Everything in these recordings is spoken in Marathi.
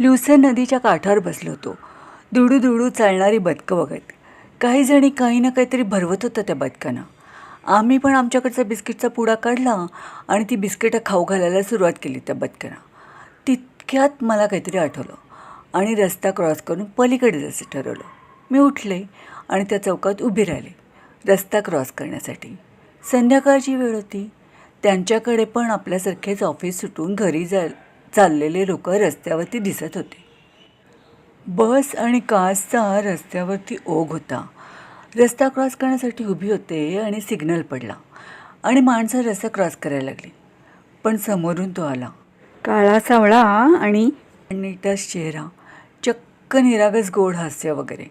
ल्युसन नदीच्या काठावर बसलो होतो. दुडू दुडू चालणारी बदकं बघत. काही जणी काही ना काहीतरी भरवत होतं त्या बदकांना. आम्ही पण आमच्याकडचा बिस्किटचा पुडा काढला आणि ती बिस्किटं खाऊ घालायला सुरुवात केली त्या बदकांना. तितक्यात मला काहीतरी आठवलं आणि रस्ता क्रॉस करून पलीकडे जायचं ठरवलं. मी उठले आणि त्या चौकात उभी राहिले रस्ता क्रॉस करण्यासाठी. संध्याकाळची वेळ होती. त्यांच्याकडे पण आपल्यासारखेच ऑफिस सुटून घरी जाय चाललेले लोक रस्त्यावरती दिसत होते. बस आणि कासचा रस्त्यावरती ओघ होता. रस्ता क्रॉस करण्यासाठी उभी होते आणि सिग्नल पडला. आणि माणसं रस्ता क्रॉस करायला लागली. पण समोरून तो आला. काळा सावळा आणि नीटस चेहरा. चक्क निरागस गोड हास्य वगैरे.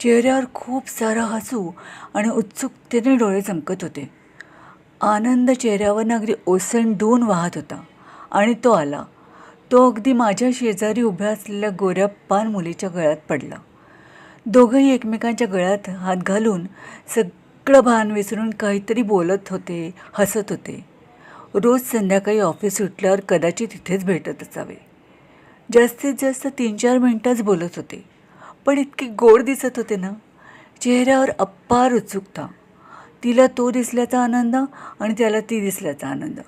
चेहऱ्यावर खूप सारा हसू आणि उत्सुकतेने डोळे चमकत होते. आनंद चेहऱ्यावर अगदी ओसंडून वाहत होता. आणि तो आला. तो अगदी माझ्या शेजारी उभ्या असलेल्या गोऱ्या पान मुलीच्या गळ्यात पडला. दोघंही एकमेकांच्या गळ्यात हात घालून सगळं भान विसरून काहीतरी बोलत होते हसत होते. रोज संध्याकाळी ऑफिस सुटल्यावर कदाचित इथेच भेटत असावे. जास्तीत जास्त तीन चार मिनटंच बोलत होते. पण इतके गोड दिसत होते ना. चेहऱ्यावर अप्पार उत्सुकता. तिला तो दिसल्याचा आनंद आणि त्याला ती दिसल्याचा आनंद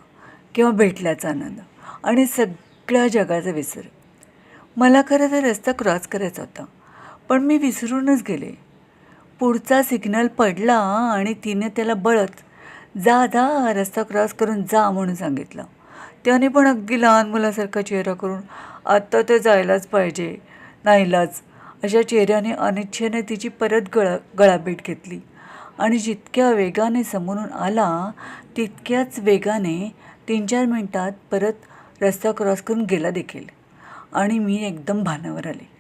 किंवा भेटल्याचा आनंद आणि सग सगळ्या जगाचा विसर मला खरं तर रस्ता क्रॉस करायचा होता पण मी विसरूनच गेले. पुढचा सिग्नल पडला आणि तिने त्याला बळत जा जा रस्ता क्रॉस करून जा म्हणून सांगितलं. त्याने पण अगदी लहान मुलासारखा चेहरा करून आत्ता ते जायलाच पाहिजे नाहीलाच अशा चेहऱ्याने अनिच्छेने तिची परत गळा गळाभेट घेतली. आणि जितक्या वेगाने समोरून आला तितक्याच वेगाने तीन चार मिनटात परत रस्ता क्रॉस करून गेला देखील. आणि मी एकदम भानावर आले.